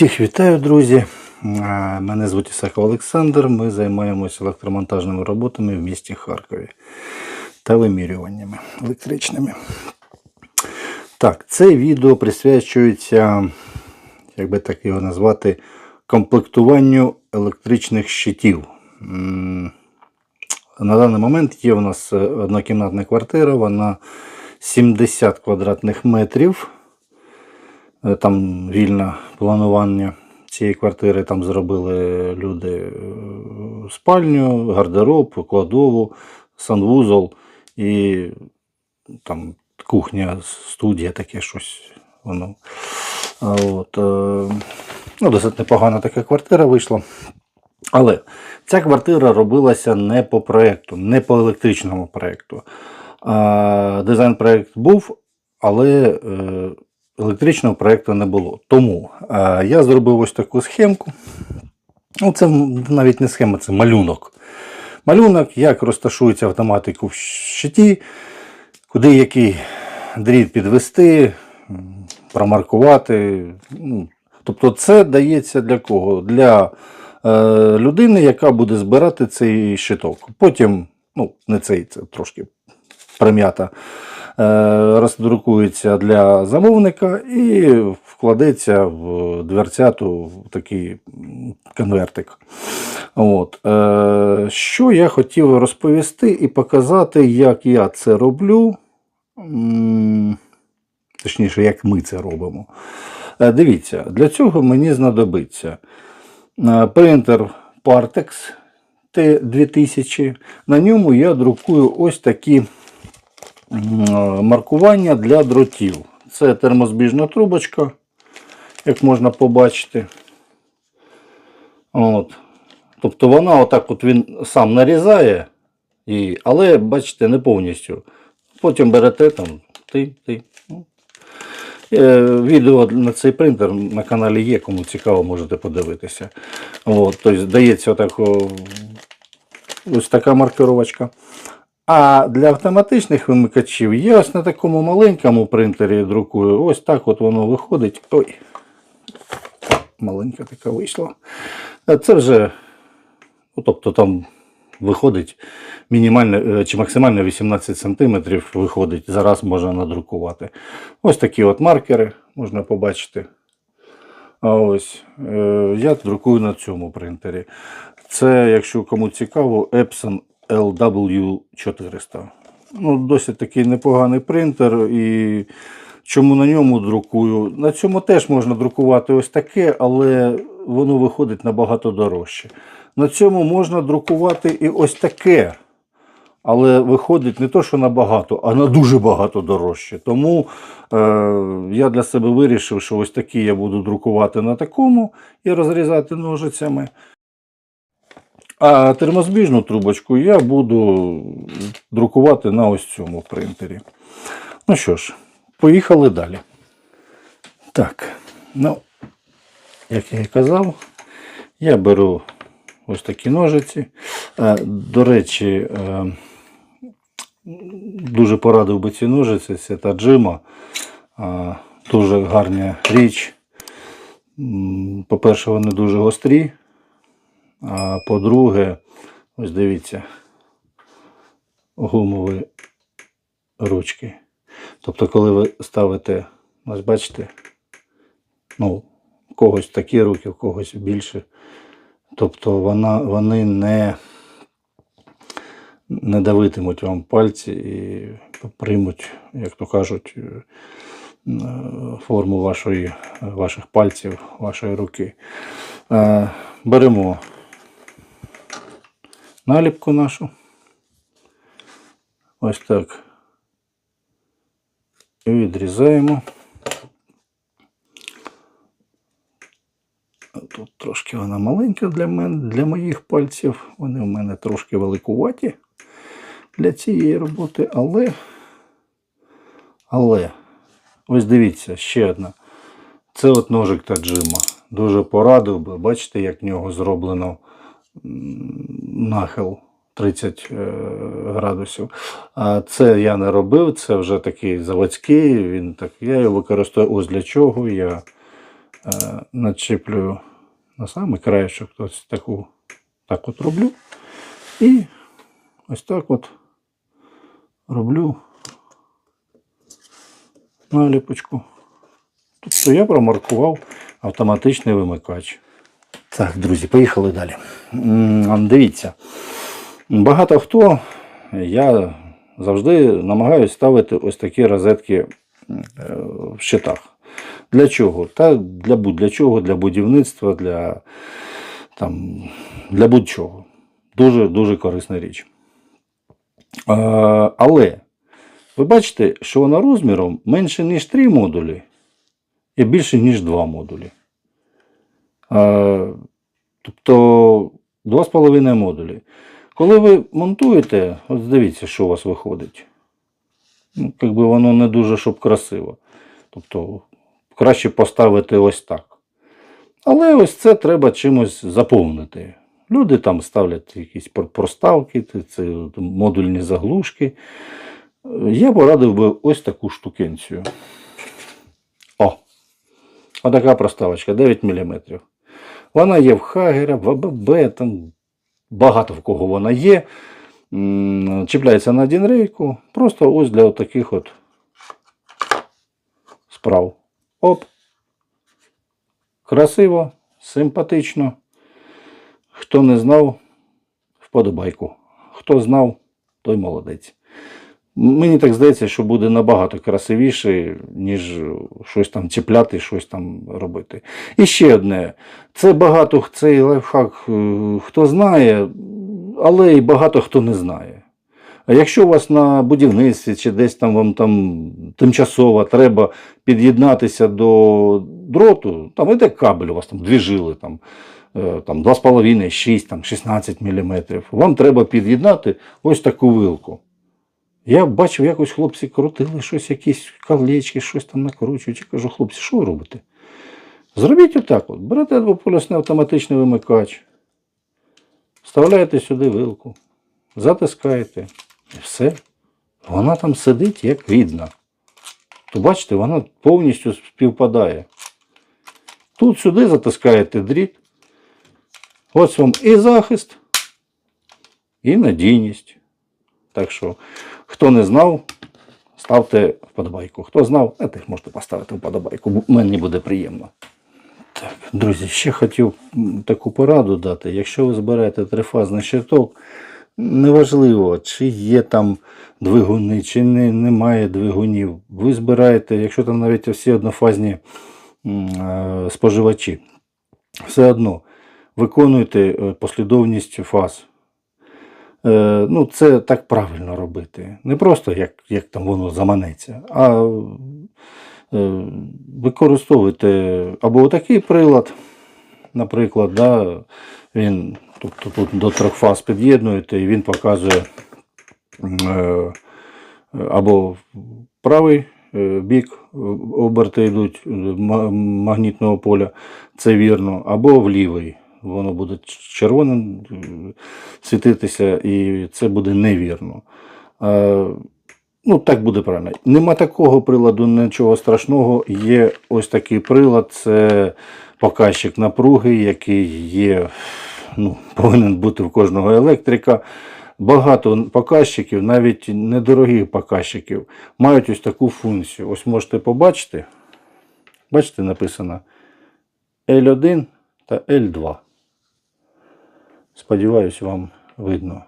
Всіх вітаю, друзі. Е, Мене звуть Ісаков Олександр. Ми займаємося електромонтажними роботами в місті Харкові та вимірюваннями електричними. Так, це відео присвячується, як би так його назвати, комплектуванню електричних щитів. На даний момент є у нас однокімнатна квартира, вона 70 квадратних метрів. Е, Там вільне планування цієї квартири. Там зробили люди е, спальню, гардероб, кладову, санвузол і там кухня, студія, таке щось. Воно. От, е, ну, досить непогана така квартира вийшла. Але ця квартира робилася не по проєкту, не по електричному проєкту. Дизайн-проєкт був, але електричного проєкту не було. Тому е, я зробив ось таку схемку. Ну, це навіть не схема, це малюнок. Малюнок, як розташується автоматику в щиті, куди який дріт підвести, промаркувати. Ну, тобто це дається для кого? Для е, людини, яка буде збирати цей щиток. Потім, ну, не цей, це трошки прим'ята, роздрукується для замовника і вкладеться в дверцяту в такий конвертик. От. Е, що я хотів розповісти і показати, як я це роблю. Точніше, як ми це робимо. Е, Дивіться, для цього мені знадобиться е, принтер Partex T2000. На ньому я друкую ось такі е, маркування для дротів. Це термозбіжна трубочка, як можна побачити. От. Тобто вона отак от він сам нарізає, її, але бачите, не повністю. Потім берете там ти, ти. ну. Е, Відео на цей принтер на каналі є, кому цікаво, можете подивитися. От, тобто дається отак, ось така маркировочка. А для автоматичних вимикачів я ось на такому маленькому принтері друкую. Ось так от воно виходить. Ой, маленька така вийшла. Це вже, ну, тобто там виходить мінімально е, чи максимально 18 см виходить. Зараз можна надрукувати. Ось такі от маркери можна побачити. А ось е, я друкую на цьому принтері. Це, якщо кому цікаво, Epson LW400. Ну, досить такий непоганий принтер. І чому на ньому друкую? На цьому теж можна друкувати ось таке, але воно виходить набагато дорожче. На цьому можна друкувати і ось таке. Але виходить не то, що набагато, а на дуже багато дорожче. Тому е, я для себе вирішив, що ось такі я буду друкувати на такому і розрізати ножицями. А термозбіжну трубочку я буду друкувати на ось цьому принтері. Ну що ж, поїхали далі. Так, ну, як я і казав, я беру ось такі ножиці. Е, До речі, е, дуже порадив би ці ножиці, це Таджима. Е, Дуже гарна річ. По-перше, вони дуже гострі. А по-друге, ось дивіться, гумові ручки. Тобто, коли ви ставите, ось бачите, ну, у когось такі руки, у когось більше. Тобто вона, вони не, не давитимуть вам пальці і приймуть, як то кажуть, е, форму вашої, ваших пальців, вашої руки. Е, Беремо наліпку нашу. Ось так. Відрізаємо. Тут трошки вона маленька для мене, для моїх пальців. Вони в мене трошки великуваті для цієї роботи, але, але, ось дивіться, ще одна. Це от ножик Таджима. Дуже порадив би. Бачите, як в нього зроблено нахил 30 е, градусів. А це я не робив, це вже такий заводський. Він так, я його використовую ось для чого. Я е, начеплюю на самий краєчок, ось таку, так от роблю. І ось так от роблю наліпочку. Тобто я промаркував автоматичний вимикач. Так, друзі, поїхали далі. Дивіться, багато хто, я завжди намагаюся ставити ось такі розетки е, в щитах. Для чого? Та для будь-для чого, для будівництва, для, там, для будь-чого. Дуже дуже корисна річ. Але ви бачите, що вона розміром менше, ніж 3 модулі, і більше, ніж 2 модулі. Тобто 2,5 модулі. Коли ви монтуєте, от дивіться, що у вас виходить. Ну, якби воно не дуже щоб красиво. Тобто краще поставити ось так. Але ось це треба чимось заповнити. Люди там ставлять якісь проставки, це модульні заглушки. Я порадив би ось таку штукенцію. О! Отака проставочка 9 мм. Вона є в Хагера, в АББ, там багато в кого вона є. Чіпляється на один рейку. Просто ось для таких от справ. Оп. Красиво, симпатично. Хто не знав, вподобайку. Хто знав, той молодець. Мені так здається, що буде набагато красивіше, ніж щось там чіпляти, щось там робити. І ще одне. Це багато цей лайфхак е, хто знає, але і багато хто не знає. А якщо у вас на будівництві чи десь там вам там тимчасово треба під'єднатися до дроту, там іде кабель, у вас там дві жили, там, е, там 2,5, 6, там 16 мм. Вам треба під'єднати ось таку вилку. Я бачив, якось хлопці крутили щось, якісь колечки, щось там накручують. Я кажу, хлопці, що ви робите? Зробіть отак от. Берете двополюсний автоматичний вимикач, вставляєте сюди вилку, затискаєте і все. Вона там сидить як рідна. То бачите, вона повністю співпадає. Тут сюди затискаєте дріт. Ось вам і захист, і надійність. Так що, хто не знав, ставте вподобайку. Хто знав, теж можете поставити вподобайку. Мені буде приємно. Так, друзі, ще хотів таку пораду дати. Якщо ви зберете трифазний щиток, неважливо, чи є там двигуни, чи не, немає двигунів. Ви збираєте, якщо там навіть всі однофазні е, споживачі, все одно виконуйте е, послідовність фаз. Е, ну, це так правильно робити. Не просто як, як там воно заманеться, а е, або такий прилад, наприклад, да, він тобто тут до трьох фаз під'єднуєте і він показує е, або правий е, бік е, оберти йдуть магнітного поля, це вірно, або в лівий. Воно буде червоним е, світитися, і це буде невірно. Е, Ну, так буде правильно. Нема такого приладу, нічого страшного. Є ось такий прилад, це показчик напруги, який є, ну, повинен бути в кожного електрика. Багато показчиків, навіть недорогих показчиків, мають ось таку функцію. Ось можете побачити. Бачите, написано L1 та L2. Сподіваюсь, вам видно.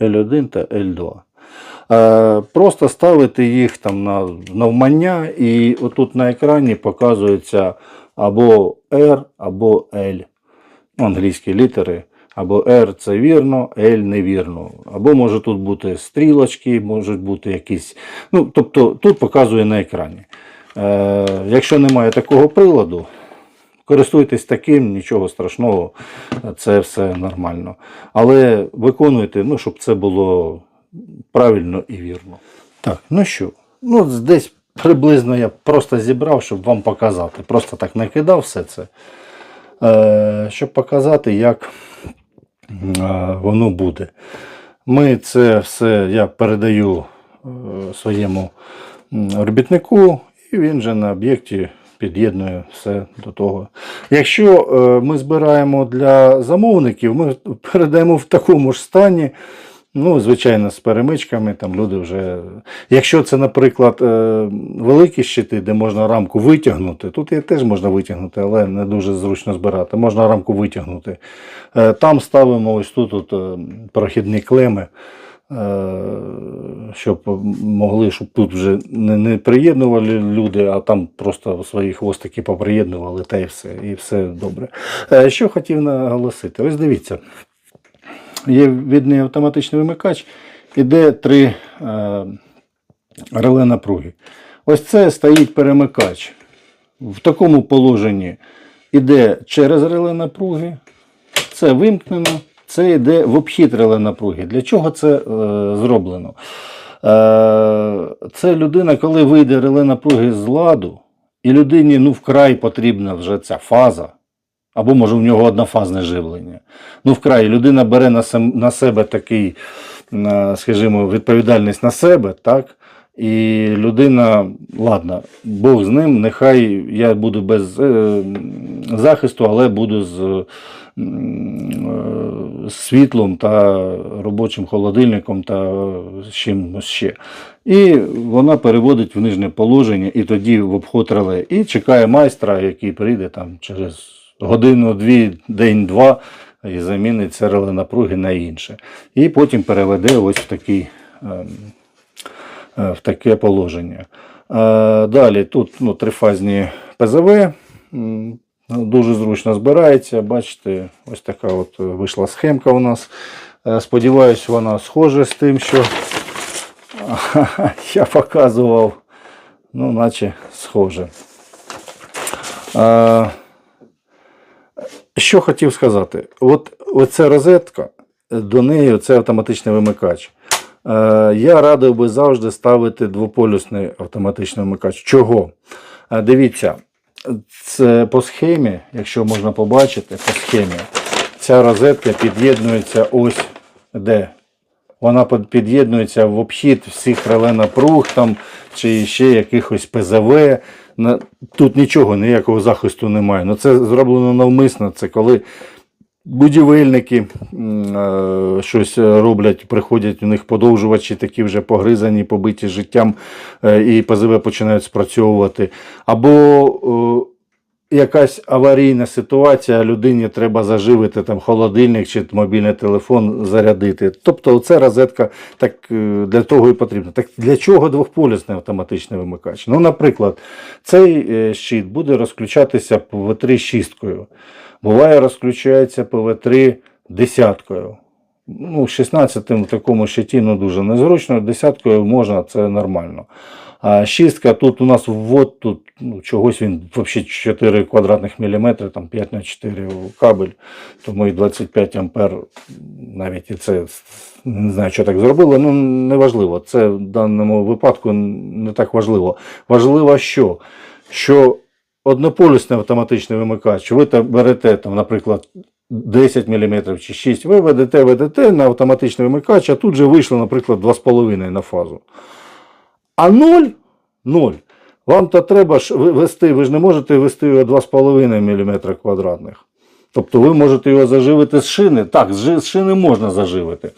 L1 та L2. Е, Просто ставити їх там на навмання, і отут на екрані показується або R, або L. Ну, Англійські літери. Або R це вірно, L невірно. Або може тут бути стрілочки, можуть бути якісь. Ну, тобто тут показує на екрані. Е, якщо немає такого приладу, користуйтесь таким, нічого страшного, це все нормально. Але виконуйте, ну, щоб це було правильно і вірно. Так, ну що, ну десь приблизно я просто зібрав, щоб вам показати. Просто так накидав все це. Е, щоб показати, як е, воно буде. Ми це все я передаю е, своєму робітнику, і він же на об'єкті під'єднує все до того. Якщо е, ми збираємо для замовників, ми передаємо в такому ж стані. Ну, звичайно, з перемичками там люди вже. Якщо це, наприклад, е, великі щити, де можна рамку витягнути, тут її теж можна витягнути, але не дуже зручно збирати. Можна рамку витягнути. Е, Там ставимо ось тут от, прохідні клеми, щоб могли, щоб тут вже не, не приєднували люди, а там просто свої хвостики поприєднували, та й все, і все добре. Е, Що хотів наголосити? Ось дивіться є відний автоматичний вимикач, іде три е, реле напруги. Ось це стоїть перемикач. В такому положенні іде через реле напруги, це вимкнено, це йде в обхід реле напруги. Для чого це е, зроблено? Е, це людина, коли вийде реле напруги з ладу, і людині ну, вкрай потрібна вже ця фаза, або може в нього однофазне живлення. Ну, вкрай людина бере на, на себе такий, е, скажімо, відповідальність на себе, так? І людина, ладно, Бог з ним, нехай я буду без е, захисту, але буду з світлом та робочим холодильником та з чим ще. І вона переводить в нижнє положення, і тоді в обход реле. І чекає майстра, який прийде там через годину-дві, день-два і замінить це реле напруги на інше. І потім переведе ось в такий. ем, е, в таке положення. Е, Далі тут ну, трифазні ПЗВ. М, Дуже зручно збирається. Бачите, ось така от вийшла схемка у нас. Е, Сподіваюсь, вона схожа з тим, що я показував. Ну, наче схоже. Е, Що хотів сказати? От оця розетка, до неї це автоматичний вимикач. Е, Я радив би завжди ставити двополюсний автоматичний вимикач. Чого? Е, Дивіться, це по схемі, якщо можна побачити, по схемі, ця розетка під'єднується ось де. Вона під'єднується в обхід всіх реле напруг там, чи ще якихось ПЗВ. Тут нічого, ніякого захисту немає. Ну, це зроблено навмисно. Це коли будівельники е, щось роблять, приходять у них подовжувачі, такі вже погризані, побиті життям, е, і ПЗВ починають спрацьовувати. Або е, якась аварійна ситуація, людині треба заживити там холодильник чи мобільний телефон зарядити. Тобто це розетка так, е, для того і потрібна. Так для чого двохполюсний автоматичний вимикач? Ну, наприклад, цей е, щит буде розключатися ПВ3 шісткою. Буває, розключається ПВ3 десяткою. Ну, 16 в такому щиті ну, дуже незручно, десяткою можна, це нормально. А шістка тут у нас ввод, тут ну, чогось він взагалі 4 квадратних міліметри, там 5 на 4 кабель, тому і 25 ампер, навіть і це не знаю, що так зробили, ну неважливо. Це в даному випадку не так важливо. Важливо що? Що однополюсний автоматичний вимикач, ви та берете, там, наприклад, 10 мм чи 6, ви ведете, ведете на автоматичний вимикач, а тут же вийшло, наприклад, 2,5 на фазу. А 0, 0. Вам то треба ж вести, ви ж не можете вести його 2,5 мм квадратних. Тобто ви можете його заживити з шини. Так, з шини можна заживити.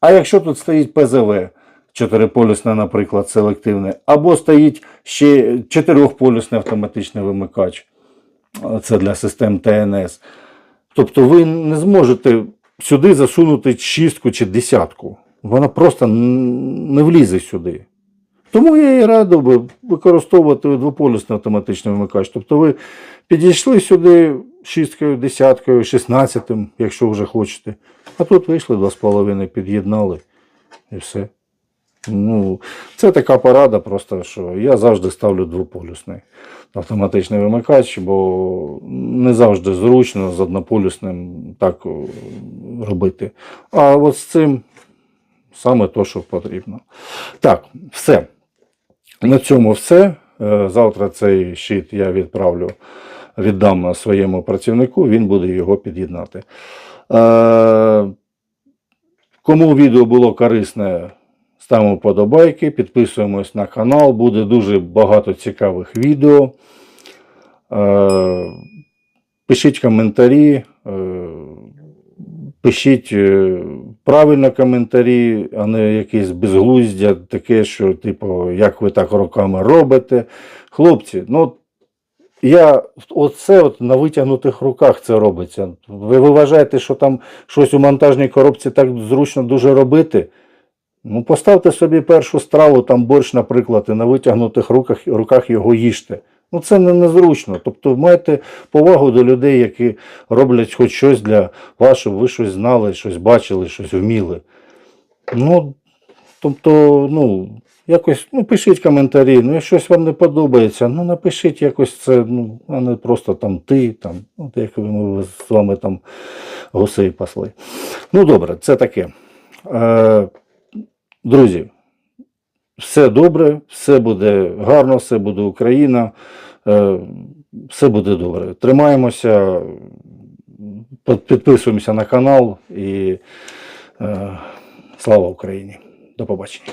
А якщо тут стоїть ПЗВ, чотириполюсне, наприклад, селективне, або стоїть ще чотирьохполюсний автоматичний вимикач, це для систем ТНС. Тобто ви не зможете сюди засунути шістку чи десятку. Вона просто не влізе сюди. Тому я і радив би використовувати двополюсний автоматичний вимикач. Тобто ви підійшли сюди шісткою, десяткою, шістнадцятим, якщо вже хочете. А тут вийшли два з половиною, під'єднали і все. Ну, це така порада, просто що я завжди ставлю двополюсний автоматичний вимикач, бо не завжди зручно з однополюсним так робити. А от з цим саме то, що потрібно. Так, все. На цьому все. Е, Завтра цей щит я відправлю, віддам своєму працівнику, він буде його під'єднати. Е, Кому відео було корисне, ставимо подобайки, підписуємось на канал, буде дуже багато цікавих відео. Е, Пишіть коментарі, пишіть правильно коментарі, а не якісь безглуздя, таке, що, типу, як ви так роками робите. Хлопці, ну я оце от на витягнутих руках це робиться. Ви, ви вважаєте, що там щось у монтажній коробці так зручно дуже робити? Ну, поставте собі першу страву, там борщ, наприклад, і на витягнутих руках, руках його їжте. Ну, це не незручно. Тобто майте повагу до людей, які роблять хоч щось для вас, щоб ви щось знали, щось бачили, щось вміли. Ну, тобто, ну, якось ну, пишіть коментарі. Ну, якщо щось вам не подобається, ну напишіть якось це, ну, а не просто там ти, там, от як ми з вами там гусей пасли. Ну, добре, це таке. Е, друзі, все добре, все буде гарно, все буде Україна, е, все буде добре. Тримаємося, підписуємося на канал і е, слава Україні. До побачення.